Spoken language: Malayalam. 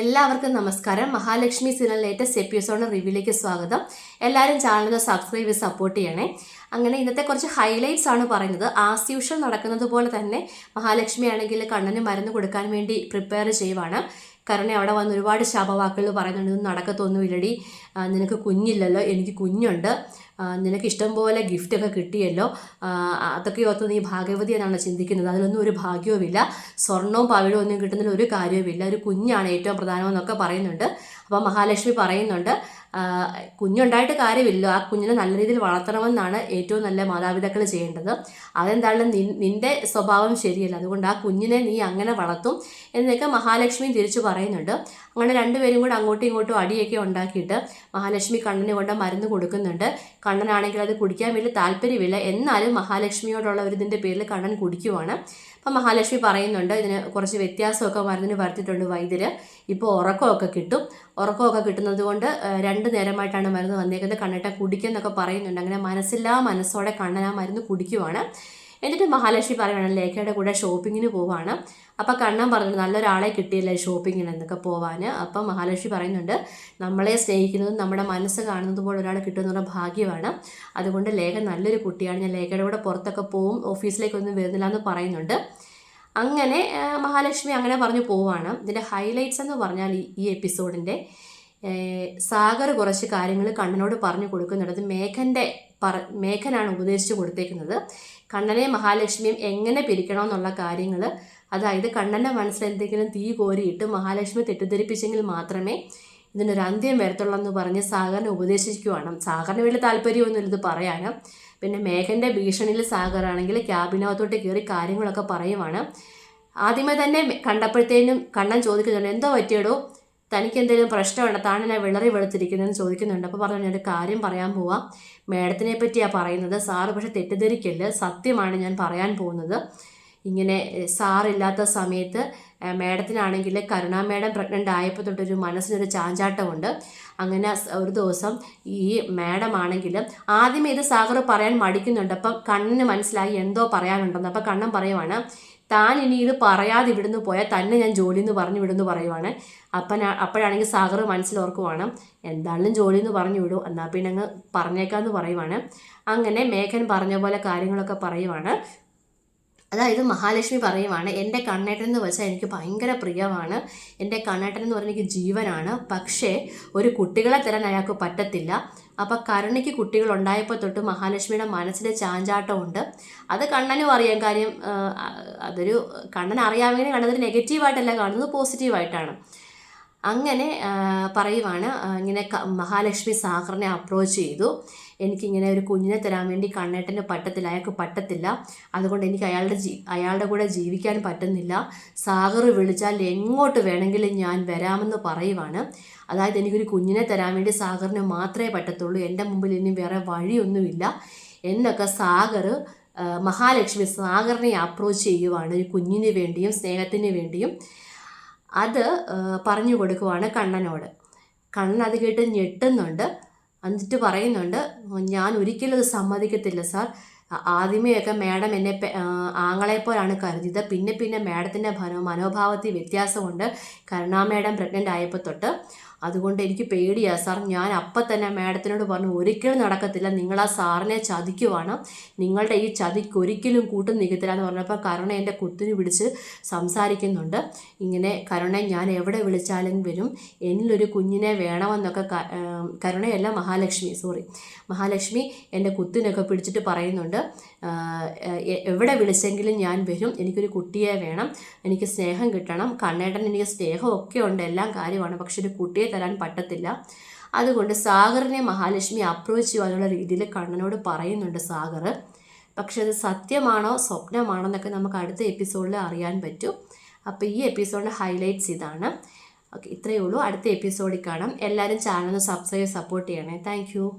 എല്ലാവർക്കും നമസ്കാരം. മഹാലക്ഷ്മി സിനിമ ലേറ്റസ്റ്റ് എപ്പിസോഡ് റിവ്യൂലേക്ക് സ്വാഗതം. എല്ലാവരും ചാനൽ സബ്സ്ക്രൈബ് ചെയ്ത് സപ്പോർട്ട് ചെയ്യണേ. അങ്ങനെ ഇന്നത്തെ കുറച്ച് ഹൈലൈറ്റ്സ് ആണ് പറയുന്നത്. ആസ് യൂഷ്വൽ നടക്കുന്നത് പോലെ തന്നെ മഹാലക്ഷ്മി ആണെങ്കിൽ കണ്ണന് മരുന്ന് കൊടുക്കാൻ വേണ്ടി പ്രിപ്പയർ ചെയ്യുവാണ്. കാരണം അവിടെ വന്ന് ഒരുപാട് ശാപവാക്കുകൾ പറയുന്നുണ്ട്. ഇത് നടക്കത്തൊന്നുമില്ലടി. നിനക്ക് കുഞ്ഞില്ലല്ലോ. എനിക്ക് കുഞ്ഞുണ്ട്. നിനക്ക് ഇഷ്ടം പോലെ ഗിഫ്റ്റൊക്കെ കിട്ടിയല്ലോ. അതൊക്കെ ഓർത്ത് നീ ഭാഗ്യവതി എന്നാണ് ചിന്തിക്കുന്നത്? അതിലൊന്നും ഒരു ഭാഗ്യവുമില്ല. സ്വർണവും പവിഴവും ഒന്നും കിട്ടുന്നതിൽ ഒരു കാര്യവുമില്ല. ഒരു കുഞ്ഞാണ് ഏറ്റവും പ്രധാനമെന്നൊക്കെ പറയുന്നുണ്ട്. അപ്പോൾ മഹാലക്ഷ്മി പറയുന്നുണ്ട് കുഞ്ഞുണ്ടായിട്ട് കാര്യമില്ല. ആ കുഞ്ഞിനെ നല്ല രീതിയിൽ വളർത്തണമെന്നാണ് ഏറ്റവും നല്ല മാതാപിതാക്കൾ ചെയ്യേണ്ടത്. അതെന്തായാലും നിന്റെ സ്വഭാവം ശരിയല്ല. അതുകൊണ്ട് ആ കുഞ്ഞിനെ നീ അങ്ങനെ വളർത്തും എന്നൊക്കെ മഹാലക്ഷ്മി തിരിച്ചു പറയുന്നുണ്ട്. അങ്ങനെ രണ്ടുപേരും കൂടെ അങ്ങോട്ടും ഇങ്ങോട്ടും അടിയൊക്കെ ഉണ്ടാക്കിയിട്ട് മഹാലക്ഷ്മി കണ്ണന് കൊണ്ട് മരുന്ന് കൊടുക്കുന്നുണ്ട്. കണ്ണനാണെങ്കിൽ അത് കുടിക്കാൻ വലിയ താല്പര്യമില്ല. എന്നാലും മഹാലക്ഷ്മിയോടുള്ള ഒരു ഇതിന്റെ പേരിൽ കണ്ണൻ കുടിക്കുവാണ്. അപ്പം മഹാലക്ഷ്മി പറയുന്നുണ്ട് ഇതിന് കുറച്ച് വ്യത്യാസമൊക്കെ മരുന്നിന് വരുത്തിയിട്ടുണ്ട് വൈദ്യര്. ഇപ്പോൾ ഉറക്കമൊക്കെ കിട്ടും. ഉറക്കമൊക്കെ കിട്ടുന്നത് കൊണ്ട് രണ്ട് നേരമായിട്ടാണ് മരുന്ന് വന്നേക്കുന്നത്. കണ്ണട്ട കുടിക്കുന്നൊക്കെ പറയുന്നുണ്ട്. അങ്ങനെ മനസ്സില്ലാ മനസ്സോടെ കണ്ണൻ ആ മരുന്ന് കുടിക്കുവാണ്. എന്നിട്ട് മഹാലക്ഷ്മി പറയുകയാണ് ലേഖയുടെ കൂടെ ഷോപ്പിങ്ങിന് പോവാണ്. അപ്പോൾ കണ്ണൻ പറഞ്ഞു നല്ലൊരാളെ കിട്ടിയില്ലേ ഷോപ്പിങ്ങിന് എന്നൊക്കെ പോവാൻ അപ്പം മഹാലക്ഷ്മി പറയുന്നുണ്ട് നമ്മളെ സ്നേഹിക്കുന്നതും നമ്മുടെ മനസ്സ് കാണുന്നത് പോലെ ഒരാൾ കിട്ടുമെന്ന് ഭാഗ്യമാണ്. അതുകൊണ്ട് ലേഖ നല്ലൊരു കുട്ടിയാണ്. ഞാൻ ലേഖയുടെ കൂടെ പുറത്തൊക്കെ പോവും ഓഫീസിലേക്കൊന്നും വരുന്നില്ല എന്ന് പറയുന്നുണ്ട്. അങ്ങനെ മഹാലക്ഷ്മി അങ്ങനെ പറഞ്ഞു പോവാണ്. ഇതിന്റെ ഹൈലൈറ്റ്സ് എന്ന് പറഞ്ഞാൽ ഈ എപ്പിസോഡിന്റെ സാഗർ കുറച്ച് കാര്യങ്ങൾ കണ്ണനോട് പറഞ്ഞു കൊടുക്കുന്നുണ്ട്. മേഘന്റെ പറ മേഘനാണ് ഉപദേശിച്ചു കൊടുത്തേക്കുന്നത്. കണ്ണനെ മഹാലക്ഷ്മിയും എങ്ങനെ പിരിക്കണമെന്നുള്ള കാര്യങ്ങൾ അതായത് കണ്ണന്റെ മനസ്സിൽ എന്തെങ്കിലും തീ കോരിയിട്ട് മഹാലക്ഷ്മി തെറ്റിദ്ധരിപ്പിച്ചെങ്കിൽ മാത്രമേ ഇതിനൊരു അന്ത്യം വരത്തുള്ളൂ എന്ന് പറഞ്ഞ് സാഗറിനെ ഉപദേശിക്കുവാണ് സാഗറിന് വലിയ താല്പര്യമൊന്നുമില്ല ഇത് പറയാൻ പിന്നെ മേഘന്റെ ഭീഷണിയിൽ സാഗറാണെങ്കിൽ ക്യാബിനകത്തോട്ട് കയറി കാര്യങ്ങളൊക്കെ പറയുവാണ്. ആദ്യമേ തന്നെ കണ്ടപ്പോഴത്തേനും കണ്ണൻ ചോദിക്കുന്നുണ്ട് എന്തോ പറ്റിയടോ? തനിക്ക് എന്തെങ്കിലും പ്രശ്നമുണ്ടോ താനെന്നെ വിളറി വെളുത്തിരിക്കുന്നതെന്ന് ചോദിക്കുന്നുണ്ട്. അപ്പോൾ പറഞ്ഞു ഞാനൊരു കാര്യം പറയാൻ പോവാം. മേഡത്തിനെ പറ്റിയാണ് പറയുന്നത്. സാറ് പക്ഷെ തെറ്റിദ്ധരിക്കല്ല്. സത്യമാണ് ഞാൻ പറയാൻ പോകുന്നത്. ഇങ്ങനെ സാറില്ലാത്ത സമയത്ത് മേഡത്തിനാണെങ്കിൽ കരുണാ മേഡം പ്രഗ്നന്റ് ആയപ്പോൾ തൊട്ടൊരു മനസ്സിനൊരു ചാഞ്ചാട്ടമുണ്ട്. അങ്ങനെ ഒരു ദിവസം ഈ മാഡം ആണെങ്കിൽ ആദ്യമേ ഇത് സാഗർ പറയാൻ മടിക്കുന്നുണ്ട്. അപ്പം കണ്ണിന് മനസ്സിലായി എന്തോ പറയാനുണ്ടെന്ന്. അപ്പം കണ്ണൻ പറയുവാണ് താൻ ഇനി ഇത് പറയാതെ ഇവിടുന്ന് പോയാൽ തന്നെ ഞാൻ ജോലി എന്ന് പറഞ്ഞു വിടുന്നു പറയുവാണ്. അപ്പം അപ്പോഴാണെങ്കിൽ സാഗർ മനസ്സിലോർക്കുവാണ് എന്തായാലും ജോലി എന്ന് പറഞ്ഞു വിടും എന്നാൽ പിന്നെ അങ്ങ് പറഞ്ഞേക്കാന്ന് പറയുവാണ്. അങ്ങനെ മേഘൻ പറഞ്ഞ പോലെ കാര്യങ്ങളൊക്കെ പറയുവാണ്. അതായത് മഹാലക്ഷ്മി പറയുവാണ് എന്റെ കണ്ണേട്ടൻ എന്ന് വെച്ചാൽ എനിക്ക് ഭയങ്കര പ്രിയമാണ്. എന്റെ കണ്ണേട്ടൻ എന്ന് പറഞ്ഞാൽ എനിക്ക് ജീവനാണ്. പക്ഷേ ഒരു കുട്ടികളെ തരാൻ അയാൾക്ക് പറ്റത്തില്ല. അപ്പം കരുണയ്ക്ക് കുട്ടികൾ ഉണ്ടായപ്പോൾ തൊട്ട് മഹാലക്ഷ്മിയുടെ മനസ്സിൽ ചാഞ്ചാട്ടമുണ്ട് അത് കണ്ണനും അറിയാം. കാര്യം അതൊരു കണ്ണൻ അറിയാമെങ്കിൽ കണ്ണതിന് നെഗറ്റീവായിട്ടല്ല കാണുന്നത് പോസിറ്റീവായിട്ടാണ് അങ്ങനെ പറയുവാണ് ഇങ്ങനെ മഹാലക്ഷ്മി സാഗറിനെ അപ്രോച്ച് ചെയ്തു. എനിക്കിങ്ങനെ ഒരു കുഞ്ഞിനെ തരാൻ വേണ്ടി കണ്ണേട്ടന് പറ്റത്തില്ല അയാൾക്ക് പറ്റത്തില്ല. അതുകൊണ്ട് എനിക്ക് അയാളുടെ ജീ അയാളുടെ കൂടെ ജീവിക്കാൻ പറ്റുന്നില്ല. സാഗർ വിളിച്ചാൽ എങ്ങോട്ട് വേണമെങ്കിലും ഞാൻ വരാമെന്ന് പറയുവാണ്. അതായത് എനിക്കൊരു കുഞ്ഞിനെ തരാൻ വേണ്ടി സാഗറിന് മാത്രമേ പറ്റത്തുള്ളൂ. എന്റെ മുമ്പിൽ ഇനി വേറെ വഴിയൊന്നുമില്ല. എന്നൊക്കെ സാഗർ മഹാലക്ഷ്മി സാഗറിനെ അപ്രോച്ച് ചെയ്യുവാണ്. ഒരു കുഞ്ഞിന് വേണ്ടിയും സ്നേഹത്തിന് വേണ്ടിയും. അത് പറഞ്ഞു കൊടുക്കുവാണ് കണ്ണനോട്. കണ്ണൻ അത് കേട്ട് ഞെട്ടുന്നുണ്ട്. എന്നിട്ട് പറയുന്നുണ്ട് ഞാൻ ഒരിക്കലും അത് സമ്മതിക്കത്തില്ല സാർ. ആദ്യമേയൊക്കെ മാഡം എന്നെ ആങ്ങളെപ്പോലാണ് കരുതിയത്. പിന്നെ പിന്നെ മാഡത്തിന്റെ മനോ മനോഭാവത്തിൽ വ്യത്യാസമുണ്ട്. കരുണാ മാഡം പ്രഗ്നന്റ് ആയപ്പോൾ തൊട്ട് അതുകൊണ്ട് എനിക്ക് പേടിയാ. സാർ ഞാൻ അപ്പം തന്നെ മാഡത്തിനോട് പറഞ്ഞു ഒരിക്കലും നടക്കത്തില്ല. നിങ്ങൾ ആ സാറിനെ ചതിക്കുവാണ്. നിങ്ങളുടെ ഈ ചതിക്ക് ഒരിക്കലും കൂട്ടും നിൽക്കത്തില്ല എന്ന് പറഞ്ഞപ്പോൾ കരുണ എന്റെ കുത്തിന് പിടിച്ച് സംസാരിക്കുന്നുണ്ട്. ഇങ്ങനെ കരുണ ഞാൻ എവിടെ വിളിച്ചാലും വരും. എന്നിലൊരു കുഞ്ഞിനെ വേണമെന്നൊക്കെ കരുണയല്ല മഹാലക്ഷ്മി സോറി. മഹാലക്ഷ്മി എന്റെ കുത്തിനൊക്കെ പിടിച്ചിട്ട് പറയുന്നുണ്ട്. എവിടെ വിളിച്ചെങ്കിലും ഞാൻ വരും. എനിക്കൊരു കുട്ടിയെ വേണം. എനിക്ക് സ്നേഹം കിട്ടണം. കണ്ണേട്ടൻ എനിക്ക് സ്നേഹമൊക്കെ ഉണ്ട്. എല്ലാം കാര്യമാണ്. പക്ഷെ ഒരു കുട്ടിയെ തരാൻ പറ്റത്തില്ല. അതുകൊണ്ട് സാഗറിനെ മഹാലക്ഷ്മി അപ്രോച്ച് ചെയ്യാനുള്ള രീതിയിൽ കണ്ണനോട് പറയുന്നുണ്ട് സാഗർ. പക്ഷെ അത് സത്യമാണോ സ്വപ്നമാണോ എന്നൊക്കെ നമുക്ക് അടുത്ത എപ്പിസോഡിൽ അറിയാൻ പറ്റും. അപ്പോൾ ഈ എപ്പിസോഡിന്റെ ഹൈലൈറ്റ്സ് ഇതാണ്. ഓക്കെ ഇത്രയേ ഉള്ളൂ. അടുത്ത എപ്പിസോഡിൽ കാണാം. എല്ലാവരും ചാനൽ സബ്സ്ക്രൈബ് സപ്പോർട്ട് ചെയ്യണേ. താങ്ക്